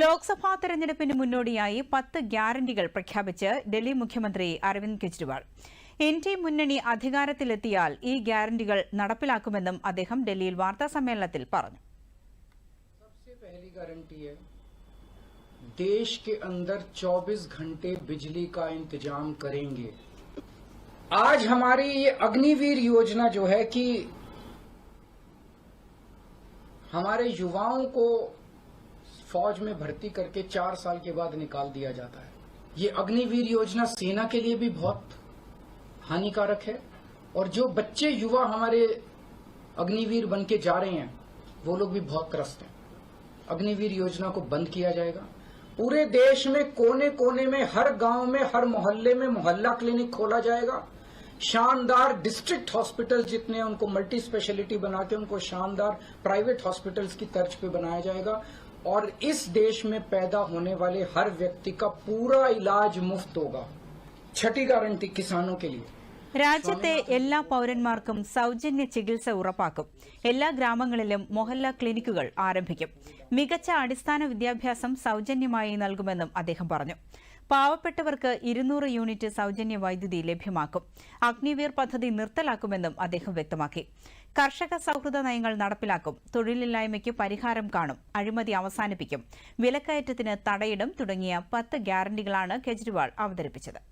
लोकसभा തിരഞ്ഞെടുപ്പിന് മുന്നോടിയായി 10 ഗ്യാരൻടികൾ പ്രഖ്യാപിച്ച് ഡൽഹി മുഖ്യമന്ത്രി അരവിന്ദ് കെജ്‌രിവാൾ എൻടി മുന്നണി അധികാരത്തിൽ ഏറ്റിയാൽ ഈ ഗ്യാരൻടികൾ നടപ്പിലാക്കുമെന്നും അദ്ദേഹം ഡൽഹിയിൽ വാർത്താ സമ്മേളനത്തിൽ പറഞ്ഞു. "അബ്സി പേഹ്ലി ഗ്യാരണ്ടി ഏ, ദേഷ് കെ അന്ദർ 24 ഘൻടേ ബിജ്‌ലി കാ ഇന്തജാം കരേംഗേ. ആജ് ഹമാരീ യ അഗ്നിവീർ യോജന ജോ ഹേ കി ഹമാരേ യുവാവോം കോ" फौज में भर्ती करके चार साल के बाद निकाल दिया जाता है ये अग्निवीर योजना सेना के लिए भी बहुत हानिकारक है और जो बच्चे युवा हमारे अग्निवीर बन के जा रहे हैं वो लोग भी बहुत त्रस्त हैं अग्निवीर योजना को बंद किया जाएगा पूरे देश में कोने कोने में हर गांव में हर मोहल्ले में मोहल्ला क्लिनिक खोला जाएगा शानदार डिस्ट्रिक्ट हॉस्पिटल जितने उनको मल्टी स्पेशलिटी बना के उनको शानदार प्राइवेट हॉस्पिटल्स की तर्ज पे बनाया जाएगा और इस देश में पैदा होने वाले हर व्यक्ति का पूरा इलाज मुफ्त होगा छठी गारंटी किसानों के लिए രാജ്യത്തെ എല്ലാ പൌരന്മാർക്കും സൗജന്യ ചികിത്സ ഉറപ്പാക്കും എല്ലാ ഗ്രാമങ്ങളിലും മൊഹല്ല ക്ലിനിക്കുകൾ ആരംഭിക്കും മികച്ച അടിസ്ഥാന വിദ്യാഭ്യാസം സൗജന്യമായി നൽകുമെന്നും അദ്ദേഹം പറഞ്ഞു പാവപ്പെട്ടവർക്ക് ഇരുന്നൂറ് യൂണിറ്റ് സൌജന്യ വൈദ്യുതി ലഭ്യമാക്കും അഗ്നിവീർ പദ്ധതി നിർത്തലാക്കുമെന്നും അദ്ദേഹം വ്യക്തമാക്കി കർഷക സൌഹൃദ നയങ്ങൾ നടപ്പിലാക്കും തൊഴിലില്ലായ്മയ്ക്ക് പരിഹാരം കാണും അഴിമതി അവസാനിപ്പിക്കും വിലക്കയറ്റത്തിന് തടയിടും തുടങ്ങിയ പത്ത് ഗ്യാരണ്ടികളാണ് കെജ്രിവാൾ അവതരിപ്പിച്ചത്